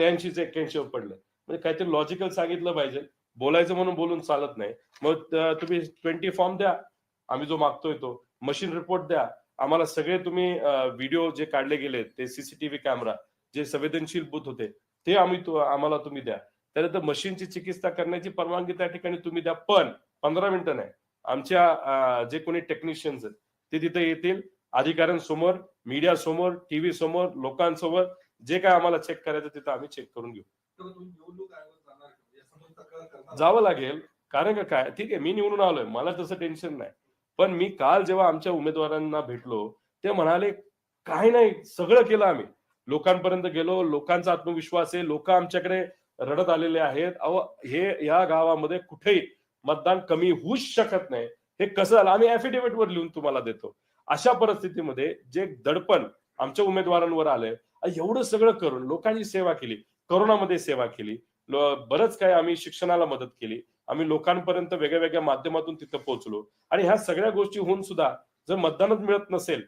त्र्याऐंशीच एक्क्याऐंशीवर पडलं. म्हणजे काहीतरी लॉजिकल सांगितलं पाहिजे. बोलायचं म्हणून बोलून चालत नाही. मग तुम्ही ट्वेंटी फॉर्म द्या. आम्ही जो मागतोय तो. मशीन रिपोर्ट द्या. आम्हाला सगळे तुम्ही व्हिडिओ जे काढले गेले ते सीसीटीव्ही कॅमेरा जे संवेदनशील बूथ होते ते आम्ही आम्हाला तुम्ही द्या. त्यानंतर मशीनची चिकित्सा करण्याची परवानगी त्या ठिकाणी तुम्ही द्या. पण पंधरा मिनिटं नाही. आमच्या जे कोणी टेक्निशियन्स आहेत ते तिथे येतील. अधिकाऱ्यांसमोर मीडिया समोर टीव्ही समोर लोकांसमोर जे काय आम्हाला चेक करायचं तिथं आम्ही चेक करून घेऊ? जावं लागेल. कारण का काय? ठीक आहे मी निवडून आलोय. मला तसं टेन्शन नाही. पण मी काल जेव्हा आमच्या उमेदवारांना भेटलो ते म्हणाले काही नाही सगळं केलं आम्ही. लोकांपर्यंत गेलो लोकांचा आत्मविश्वास आहे लोक आमच्याकडे रडत आलेले आहेत. अहो हे या गावामध्ये कुठेही मतदान कमी होऊच शकत नाही. हे कसं झालं? आम्ही affidavit वर लिहून तुम्हाला देतो. अशा परिस्थितीमध्ये जे दडपण आमच्या उमेदवारांवर आलंय एवढं सगळं करून लोकांची सेवा केली करोनामध्ये सेवा केली बरंच काय आम्ही शिक्षणाला मदत केली आम्ही लोकांपर्यंत वेगळ्या वेगळ्या माध्यमातून तिथं पोहोचलो आणि ह्या सगळ्या गोष्टी होऊन सुद्धा जर मतदानच मिळत नसेल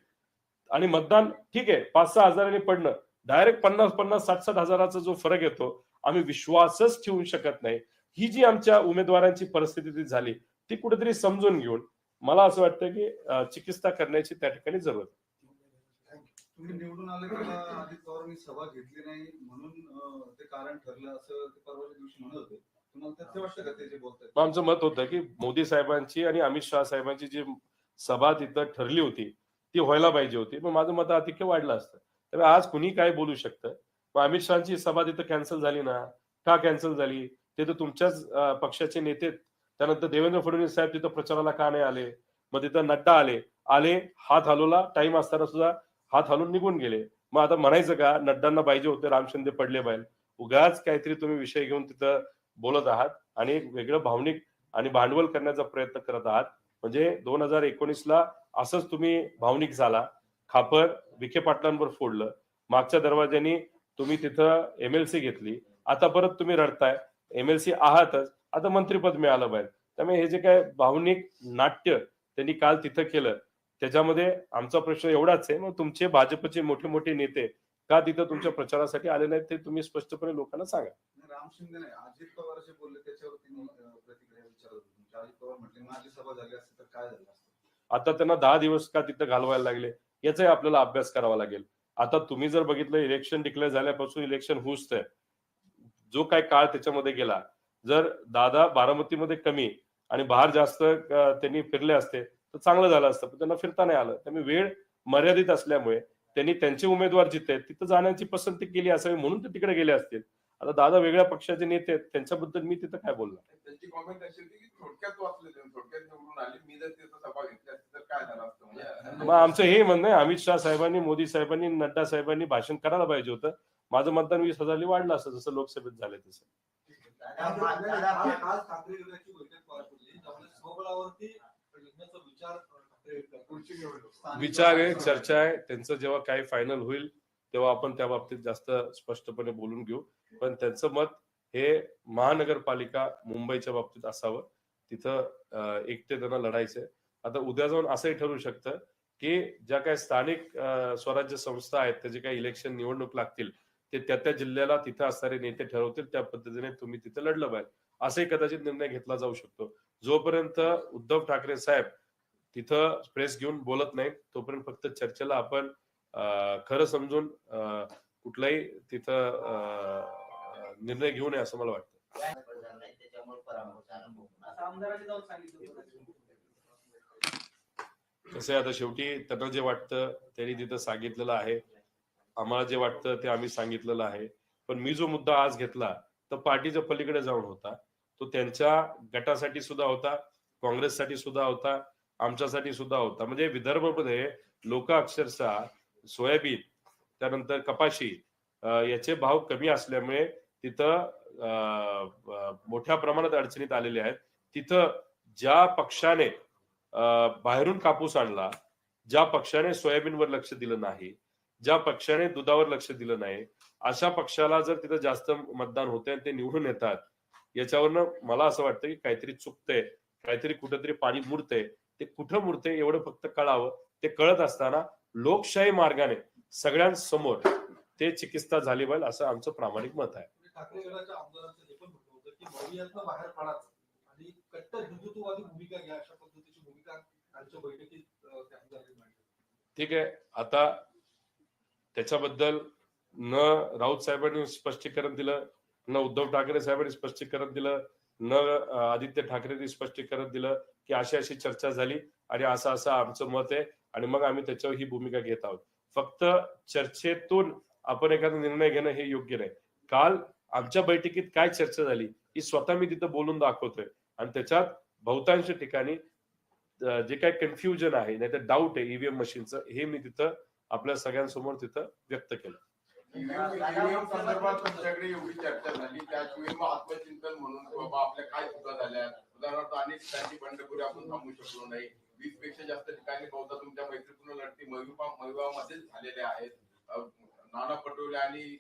आणि मतदान ठीक आहे पाच सहा हजारांनी पडणं डायरेक्ट पन्नास पन्नास साठ साठ हजाराचा जो फरक येतो आम्ही विश्वासच ठेवू शकत नाही ही जी आमच्या उमेदवारांची परिस्थिती झाली ती कुठेतरी समजून घेऊन मला असं वाटतं की चिकित्सा करण्याची त्या ठिकाणी जरूरत आहे. तुम्ही निवडून आले तेव्हा अजित पवारांनी सभा घेतली नाही म्हणून ते कारण ठरलं असं ते परवाच्या दिवशी म्हणत होते. आमचं मत होतं की मोदी साहेबांची आणि अमित शहा साहेबांची जी सभा तिथं ठरली होती ती व्हायला पाहिजे होती. मग माझं मत अतिक्य वाढलं असतं. त्यामुळे आज कुणी काय बोलू शकतं? मग अमित शहाची सभा तिथं कॅन्सल झाली ना? का कॅन्सल झाली? ते तर तुमच्याच पक्षाचे नेते त्यानंतर देवेंद्र फडणवीस साहेब तिथं प्रचाराला का नाही आले? मग तिथं नड्डा आले. आले हात हलवला टाइम असताना सुद्धा हात हलून निघून गेले. मग आता म्हणायचं का नड्डांना पाहिजे होते राम शिंदे पडले पाहिजे उगाच काहीतरी तुम्ही विषय घेऊन तिथं बोलत आहात आणि एक वेगळं भावनिक आणि भांडवल करण्याचा प्रयत्न करत आहात. म्हणजे दोन हजार एकोणीसला असंच तुम्ही भावनिक झाला. खापर विखे पाटलांवर फोडलं. मागच्या दरवाज्यानी तुम्ही तिथं एमएलसी घेतली. आता परत तुम्ही रडताय. एमएलसी आहातच. आता मंत्रीपद मिळालं पाहिजे त्यामुळे हे जे काय भावनिक नाट्य त्यांनी काल तिथं केलं त्याच्यामध्ये आमचा प्रश्न एवढाच आहे मग तुमचे भाजपचे मोठे मोठे नेते का तिथं तुमच्या प्रचारासाठी आले नाहीत ते तुम्ही स्पष्टपणे लोकांना सांगा. राम शिंदे नाही अजित पवार जे बोलले त्याच्यावरती मी अं, प्रतिक्रिया विचारत होतो अजित पवार म्हटले माझी सभा झाली असती तर काय झालं असतं? आता त्यांना दहा दिवस का तिथं घालवायला लागले याचाही आपल्याला अभ्यास करावा लागेल. आता तुम्ही जर बघितलं इलेक्शन डिक्लेअर झाल्यापासून इलेक्शन होऊच आहे जो काय काळ त्याच्यामध्ये गेला जर दादा बारामतीमध्ये कमी आणि बाहेर जास्त त्यांनी फिरले असते तर चांगलं झालं असतं पण त्यांना फिरता नाही आलं. त्यामुळे वेळ मर्यादित असल्यामुळे त्यांनी त्यांचे उमेदवार जिथे आहेत तिथं जाण्याची पसंती केली असावी म्हणून ते तिकडे गेले असतील. आता दादा वेगळ्या पक्षाचे नेते आहेत त्यांच्याबद्दल मी तिथं काय बोलणार? त्यांची कॉमेंट अशी होती की थोडक्यात वाचले ते, थोडक्यात निवडून आली. मी जर तिथं सभा घेतली असती तर काय झालं असतं म्हणजे? मग आमचं हे म्हणणं आहे अमित शहा साहेबांनी मोदी साहेबांनी नड्डा साहेबांनी भाषण करायला पाहिजे होतं. माझं मतदान वीस हजारनी वाढलं असतं जसं लोकसभेत झालं तसं. आज- आज- आज ठाकरे गटाची बैठक पार पडली. त्यामुळे स्वबळावरती लढण्याचा विचार आहे चर्चा आहे. त्यांचं जेव्हा काही फायनल होईल तेव्हा आपण त्या बाबतीत जास्त स्पष्टपणे बोलून घेऊ. पण त्यांचं मत हे महानगरपालिका मुंबईच्या बाबतीत असावं. तिथं एकटे त्यांना लढायचंय आता उद्या जाऊन असंही ठरू शकतं की ज्या काही स्थानिक स्वराज्य संस्था आहेत त्याचे काही इलेक्शन निवडणूक लागतील ते त्या त्या जिल्ह्याला तिथं असणारे नेते ठरवतील त्या पद्धतीने तुम्ही तिथं लढलं पाहिजे. असंही कदाचित निर्णय घेतला जाऊ शकतो. जोपर्यंत उद्धव ठाकरे साहेब तिथं प्रेस घेऊन बोलत नाहीत तोपर्यंत फक्त चर्चेला आपण खरं समजून कुठलाही तिथं निर्णय घेऊ नये असं मला वाटतं. कसं आहे आता शेवटी त्यांना जे वाटतं त्यांनी तिथं सांगितलेलं आहे. आम्हाला जे वाटतं ते आम्ही सांगितलेलं आहे. पण मी जो मुद्दा आज घेतला तर पार्टीच्या पलीकडे जाऊन होता. तो त्यांच्या गटासाठी सुद्धा होता काँग्रेससाठी सुद्धा होता आमच्यासाठी सुद्धा होता. म्हणजे विदर्भमध्ये लोक अक्षरशः सोयाबीन त्यानंतर कपाशी याचे भाव कमी असल्यामुळे तिथं अं, मोठ्या प्रमाणात अडचणीत आलेले आहेत. तिथं ज्या पक्षाने बाहेरून कापूस आणला ज्या पक्षाने सोयाबीनवर लक्ष दिलं नाही ज्या पक्षाने दुधावर लक्ष दिलं नाही अशा पक्षाला जर तिथं जास्त मतदान होते आणि ते निवडून येतात याच्यावरनं मला असं वाटतं की काहीतरी चुकतंय काहीतरी कुठेतरी पाणी मुरतंय. ते कुठं मुरतंय एवढं फक्त कळावं. ते कळत असताना लोकशाही मार्गाने सगळ्यांसमोर ते चिकित्सा झाली पाहिजे असं आमचं प्रामाणिक मत आहे. मांडली. ठीक आहे. आता त्याच्याबद्दल न राऊत साहेबांनी स्पष्टीकरण दिलं. न उद्धव ठाकरे साहेबांनी स्पष्टीकरण दिलं न आदित्य ठाकरेंनी स्पष्टीकरण दिलं की अशी अशी चर्चा झाली आणि असं असं आमचं मत आहे आणि मग आम्ही त्याच्यावर ही भूमिका घेत आहोत. फक्त चर्चेतून आपण एखादा निर्णय घेणं हे योग्य नाही. काल आमच्या बैठकीत काय चर्चा झाली ही स्वतः मी तिथं बोलून दाखवतोय. आणि त्याच्यात बहुतांश ठिकाणी जे काही कन्फ्युजन आहे नाही तर डाऊट आहे ईव्हीएम मशीनचं हे मी तिथं आपल्या सगळ्यांसमोर तिथं व्यक्त केलं. ईव्हीएम संदर्भात तुमच्याकडे एवढी चर्चा झाली त्याचवेळी मग आत्मचिंतन म्हणून बाबा आपल्या काय चुका झाल्या. उदाहरणार्थ अनेक ठिकाणी बंडखोरी आपण थांबू शकलो नाही. वीसपेक्षा जास्त ठिकाणी बहुधा तुमच्या मैत्रीपूर्ण लढती महबूबा महबूबामध्येच झालेल्या आहेत. नाना पटोले आणि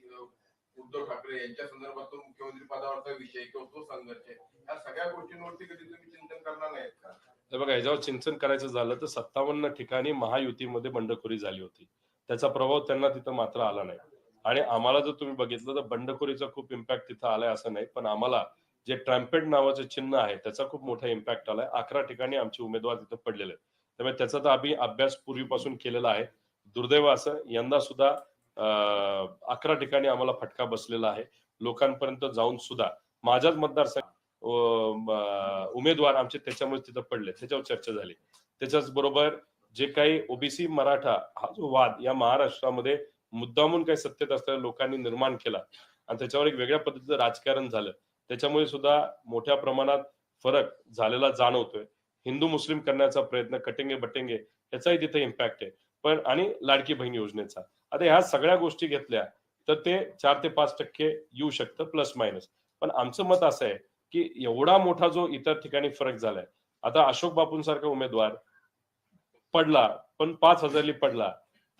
उद्धव ठाकरे यांच्या संदर्भातून मुख्यमंत्री पदावरचा विषय किंवा तो संघर्ष या सगळ्या गोष्टींवरती कधी तुम्ही चिंतन करणार नाहीत का? बघा याच्यावर चिंतन करायचं झालं तर सत्तावन्न ठिकाणी महायुतीमध्ये बंडखोरी झाली होती. त्याचा प्रभाव त्यांना तिथं मात्र आला नाही. आणि आम्हाला जर तुम्ही बघितलं तर बंडखोरीचा खूप इम्पॅक्ट तिथं आलाय असं नाही. पण आम्हाला जे ट्रॅम्पेट नावाचं चिन्ह आहे त्याचा खूप मोठा इम्पॅक्ट आलाय. अकरा ठिकाणी आमचे उमेदवार तिथं पडलेले आहेत. त्यामुळे त्याचा तर आम्ही अभ्यास पूर्वीपासून केलेला आहे. दुर्दैव असं यंदा सुद्धा अकरा ठिकाणी आम्हाला फटका बसलेला आहे. लोकांपर्यंत जाऊन सुद्धा. माझ्याच मतदारसंघ उमेदवार आमचे त्याच्यामुळे तिथं पडले त्याच्यावर चर्चा झाली. त्याच्याच बरोबर जे काही ओबीसी मराठा हा जो वाद या महाराष्ट्रामध्ये मुद्दामून काही सत्तेत असलेल्या लोकांनी निर्माण केला. आणि त्याच्यावर एक वेगळ्या पद्धतीचं राजकारण झालं. त्याच्यामुळे सुद्धा मोठ्या प्रमाणात फरक झालेला जाणवतोय. हिंदू मुस्लिम करण्याचा प्रयत्न कटेंगे बटेंगे याचाही तिथे इम्पॅक्ट आहे. पण आणि लाडकी बहीण योजनेचा. आता ह्या सगळ्या गोष्टी घेतल्या तर ते चार ते पाच टक्के येऊ शकतं प्लस मायनस पण आमचं मत असं आहे की एवढा मोठा जो इतर ठिकाणी फरक झालाय. आता अशोक बापूंसारखा उमेदवार पडला पण पाच हजारली पडला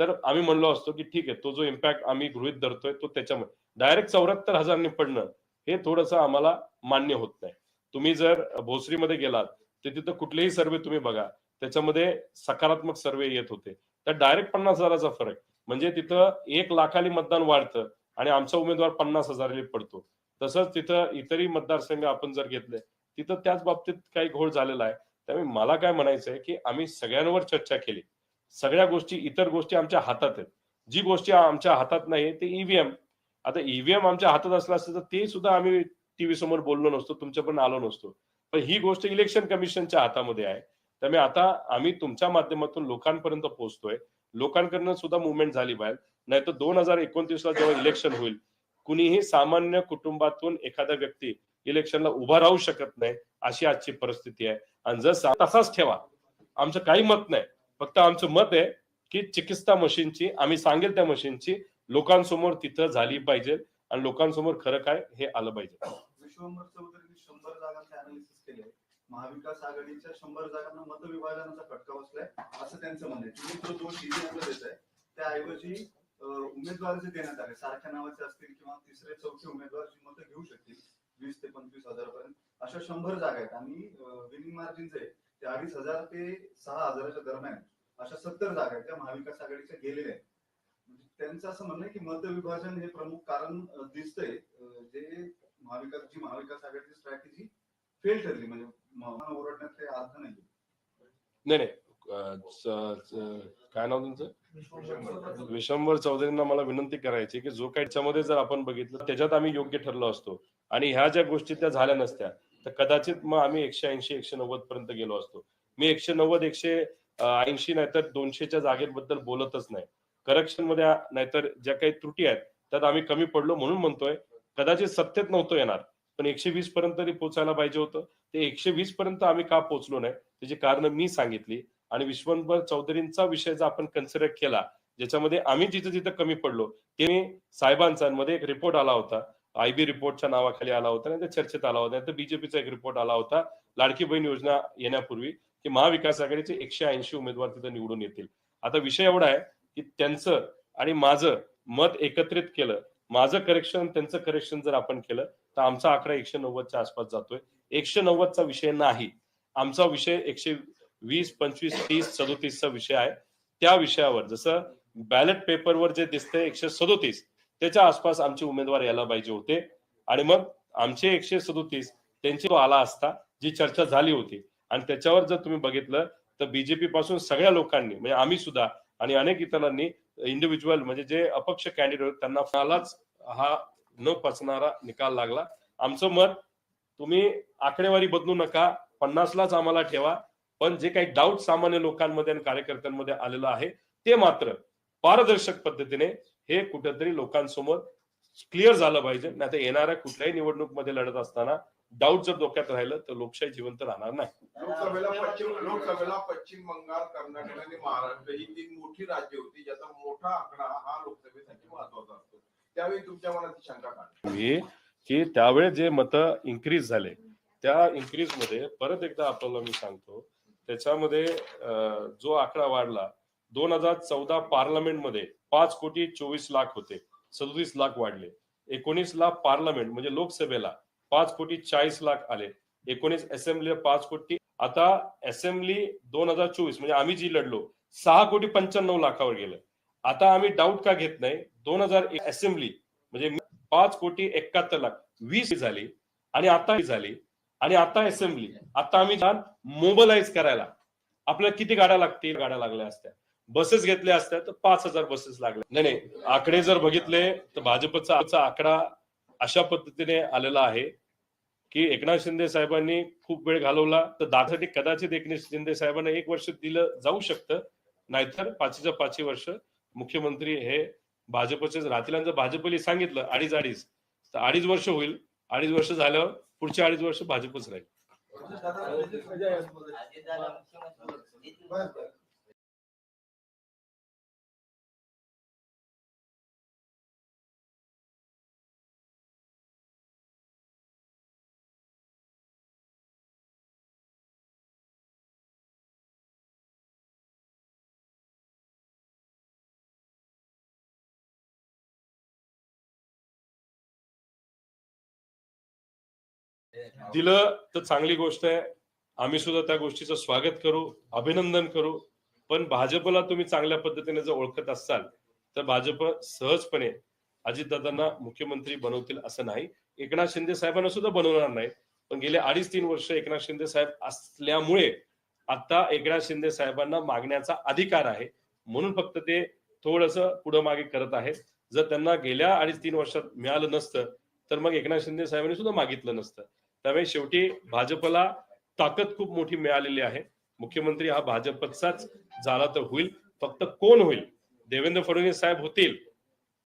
तर आम्ही म्हणलो असतो की ठीक आहे तो जो इम्पॅक्ट आम्ही गृहित धरतोय तो त्याच्यामुळे. डायरेक्ट चौऱ्याहत्तर हजारनी पडणं हे थोडंसं आम्हाला मान्य होत नाही. तुम्ही जर भोसरीमध्ये गेलात तर तिथं कुठलेही सर्वे तुम्ही बघा त्याच्यामध्ये सकारात्मक सर्वे येत होते. तर डायरेक्ट पन्नास हजाराचा फरक. म्हणजे तिथं एक लाखाली मतदान वाढतं आणि आमचा उमेदवार पन्नास हजाराली पडतो. तसंच तिथं इतरही मतदारसंघ आपण जर घेतले तिथं त्याच बाबतीत काही घोळ झालेला आहे. त्यामुळे मला काय म्हणायचं आहे की आम्ही सगळ्यांवर चर्चा केली. सगळ्या गोष्टी इतर गोष्टी आमच्या हातात आहेत. जी गोष्टी आमच्या हातात नाही ते ईव्हीएम आता ईव्हीएम आमच्या हातात असलं असतं तर ते सुद्धा आम्ही टीव्ही समोर बोललो नसतो तुमच्यापर्यंत आलो नसतो. पण ही गोष्ट इलेक्शन कमिशनच्या हातामध्ये आहे. त्यामुळे आता आम्ही तुमच्या माध्यमातून लोकांपर्यंत पोहोचतोय. लोकांकडनं सुद्धा मुवमेंट झाली बाहेर. नाही तर दोन हजार एकोणतीसला जेव्हा इलेक्शन होईल कुणीही सामान्य कुटुंबातून एखादा व्यक्ती इलेक्शनला उभा राहू शकत नाही अशी आजची परिस्थिती आहे. आणि जर तसाच ठेवा. आमचं काही मत नाही. फक्त आमचं मत आहे की चिकित्सा मशीनची आम्ही सांगेल त्या मशीनची लोकांसमोर तिथं झाली पाहिजे आणि लोकांसमोर खरं काय हे आलं पाहिजे. विश्वंभर शंभर जागांचे अनालिसिस केले महाविकास आघाडीच्या शंभर जागांना मतविभाजनाचा फटका बसलाय असं त्यांचं म्हणणं आहे. तुम्ही जो दोन ईव्हीएमला देत आहे त्याऐवजी अं, देण्यात आले. सारख्या नावाचे असतील किंवा तिसरे चौथे उमेदवार जी मतं घेऊ शकतील वीस ते पंचवीस हजारापर्यंत अशा शंभर जागा आहेत. आणि विनिंग मार्जिन जे ते अडीच हजार ते सहा हजाराच्या दरम्यान अशा सत्तर जागा आहेत त्या महाविकास आघाडीच्या गेलेल्या आहेत. म्हणजे त्यांचं असं म्हणणं आहे की मतविभाजन हे प्रमुख कारण दिसतंय. जे महाविकास जी महाविकास आघाडीची स्ट्रॅटेजी फेल ठरली म्हणजे ओरडण्यात काही अर्थ नाही नाही. नाही काय नाव तुमचं? विशंभर चौधरींना मला विनंती करायची की जो काही त्याच्यामध्ये जर आपण बघितलं त्याच्यात आम्ही योग्य ठरलो असतो. आणि ह्या ज्या गोष्टी त्या झाल्या नसत्या. तर कदाचित मग आम्ही एकशे ऐंशी एकशे नव्वद पर्यंत गेलो असतो. मी एकशे नव्वद एकशे ऐंशी नाहीतर दोनशेच्या जागेबद्दल बोलतच नाही. करेक्शनमध्ये नाहीतर ज्या काही त्रुटी आहेत त्यात आम्ही कमी पडलो म्हणून म्हणतोय. कदाचित सत्तेत नव्हतो येणार पण एकशे वीस पर्यंत तरी पोहोचायला पाहिजे होतं. ते एकशे वीस पर्यंत आम्ही का पोहोचलो नाही त्याची कारण मी सांगितली. आणि विश्वंभर चौधरींचा विषय जर आपण कन्सिडर केला ज्याच्यामध्ये आम्ही जिथं जिथं कमी पडलो ते साहेबांचा मध्ये एक रिपोर्ट आला होता. आयबी रिपोर्टच्या नावाखाली आला होता नाही चर्चेत आला होता. तर बीजेपीचा एक रिपोर्ट आला होता लाडकी बहीण योजना येण्यापूर्वी की महाविकास आघाडीचे एकशे ऐंशी उमेदवार तिथे निवडून येतील. आता विषय एवढा आहे की त्यांचं आणि माझं मत एकत्रित केलं माझं करेक्शन त्यांचं करेक्शन जर आपण केलं तर आमचा आकडा एकशे नव्वदच्या आसपास जातोय. एकशे नव्वदचा विषय नाही. आमचा विषय एकशे वीस पंचवीस तीस सदोतीसचा विषय आहे. त्या विषयावर जसं बॅलेट पेपरवर जे दिसतंय एकशे सदोतीस त्याच्या आसपास आमचे उमेदवार यायला पाहिजे होते. आणि मग आमचे एकशे सदोतीस त्यांची तो आला असता जी चर्चा झाली होती. आणि त्याच्यावर जर तुम्ही बघितलं तर बीजेपी पासून सगळ्या लोकांनी म्हणजे आम्ही सुद्धा आणि अनेक इतरांनी इंडिव्हिज्युअल म्हणजे जे अपक्ष कॅन्डिडेट त्यांना फळालाच हा न पचणारा निकाल लागला. आमचं मत तुम्ही आकडेवारी बदलू नका पन्नासलाच आम्हाला ठेवा पण जे काही डाऊट सामान्य लोकांमध्ये आणि कार्यकर्त्यांमध्ये आलेलं आहे ते मात्र पारदर्शक पद्धतीने हे कुठेतरी लोकांसमोर क्लिअर झालं पाहिजे. नाही तर येणाऱ्या कुठल्याही निवडणूकमध्ये लढत असताना डाऊट जर डोक्यात राहिलं तर लोकशाही जिवंत राहणार नाही. लोकसभेला पश्चिम लोकसभेला पश्चिम बंगाल कर्नाटक आणि महाराष्ट्र ही तीन मोठी राज्य होती ज्याचा मोठा आकडा हा लोकसभेसाठी महत्त्वाचा असतो. त्यावेळी तुमच्या मनात शंका मी की त्यावेळेस जे मत इन्क्रीज झाले त्या इन्क्रीजमध्ये परत एकदा आपल्याला मी सांगतो त्याच्यामध्ये जो आकडा वाढला दोन हजार चौदा पार्लमेंटमध्ये पाच कोटी चोवीस लाख होते. सदोतीस लाख वाढले. एकोणीस लाख पार्लमेंट म्हणजे लोकसभेला पाच कोटी चाळीस लाख आले. एकोणीस असेंब्लीला पाच कोटी. आता असेंब्ली दोन हजार चोवीस म्हणजे आम्ही जी लढलो सहा कोटी पंच्याण्णव लाखावर गेलं. आता आम्ही डाऊट का घेत नाही? दोन हजार असेंब्ली म्हणजे पाच कोटी एकाहत्तर लाख. वीस झाली आणि आता ही झाली. आणि आता असेंब्ली आता आम्ही मोबलाइज करायला. आपल्याला किती गाड्या लागतील? गाड्या लागल्या असत्या. बसेस घेतल्या असत्या तर पाच हजार बसेस लागल्या नाही नाही आकडे जर बघितले तर भाजपचा आकडा अशा पद्धतीने आलेला आहे की एकनाथ शिंदे साहेबांनी खूप वेळ घालवला तर दाखसाठी कदाचित एकनाथ शिंदे साहेबांना एक वर्ष दिलं जाऊ शकतं नाहीतर पाचीच्या पाचही वर्ष मुख्यमंत्री हे भाजपचेच राहतील. आणि जर भाजपने सांगितलं अडीच अडीच तर अडीच वर्ष होईल. अडीच वर्ष झाल्यावर पुढचे अडीच वर्ष भाजपच राहील. दिलं तर चांगली गोष्ट आहे. आम्ही सुद्धा त्या गोष्टीचं स्वागत करू अभिनंदन करू. पण भाजपला तुम्ही चांगल्या पद्धतीने जर ओळखत असाल तर भाजप सहजपणे अजितदादांना मुख्यमंत्री बनवतील असं नाही. एकनाथ शिंदे साहेबांना सुद्धा बनवणार नाही. पण गेले अडीच तीन वर्ष एकनाथ शिंदे साहेब असल्यामुळे आता एकनाथ शिंदे साहेबांना मागण्याचा अधिकार आहे. म्हणून फक्त ते थोडस पुढं मागे करत आहेत. जर त्यांना गेल्या अडीच तीन वर्षात मिळालं नसतं तर मग एकनाथ शिंदे साहेबांनी सुद्धा मागितलं नसतं. त्यामुळे शेवटी भाजपला ताकद खूप मोठी मिळालेली आहे. मुख्यमंत्री हा भाजपचाच झाला तर होईल. फक्त कोण होईल? देवेंद्र फडणवीस साहेब होतील.